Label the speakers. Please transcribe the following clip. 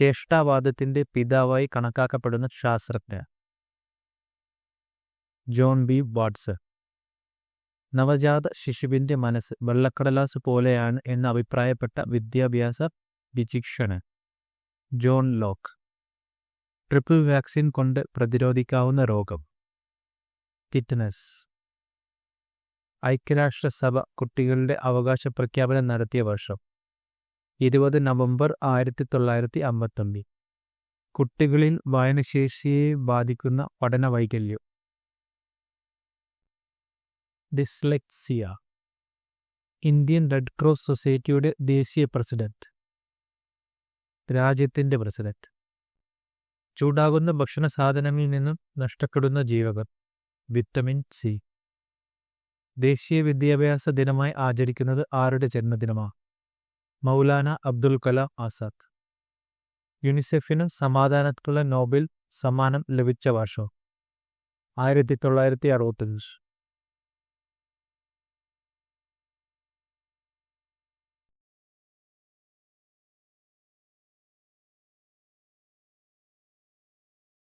Speaker 1: ചേഷ്ടാവാദത്തിന്റെ പിതാവായി കണക്കാക്കപ്പെടുന്ന ശാസ്ത്രജ്ഞ John B വാട്സ് നവജാത ശിശുവിന്റെ മനസ്സ് വെള്ളക്കടലാസ് പോലെയാണ് എന്ന് അഭിപ്രായപ്പെട്ട വിദ്യാഭ്യാസ വിചിക്ഷണ് ജോൺ ലോക്ക്. ട്രിപ്പിൾ വാക്സിൻ കൊണ്ട് പ്രതിരോധിക്കാവുന്ന രോഗം. ടിറ്റനസ്. ഐക്യരാഷ്ട്രസഭ കുട്ടികളുടെ അവകാശ പ്രഖ്യാപനം നടത്തിയ വർഷം. ഇരുപത് നവംബർ ആയിരത്തി തൊള്ളായിരത്തി അമ്പത്തൊമ്പത് കുട്ടികളിൽ വായനശേഷിയെ ബാധിക്കുന്ന പഠന വൈകല്യം ഡിസ്ലെക്സിയ. ഇന്ത്യൻ റെഡ് ക്രോസ് സൊസൈറ്റിയുടെ ദേശീയ പ്രസിഡന്റ്. രാജ്യത്തിന്റെ പ്രസിഡന്റ്. ചൂടാകുന്ന ഭക്ഷണ സാധനങ്ങളിൽ നിന്നും നഷ്ടപ്പെടുന്ന ജീവകർ. Vitamin C. ദേശീയ വിദ്യാഭ്യാസ ദിനമായി ആചരിക്കുന്നത് ആരുടെ ജന്മദിനമാണ് മൗലാന അബ്ദുൽ കലാം ആസാദ്. യുനിസെഫിനും സമാധാനത്തിനുള്ള നോബൽ സമ്മാനം ലഭിച്ച വർഷം ആയിരത്തി തൊള്ളായിരത്തി അറുപത്തഞ്ച്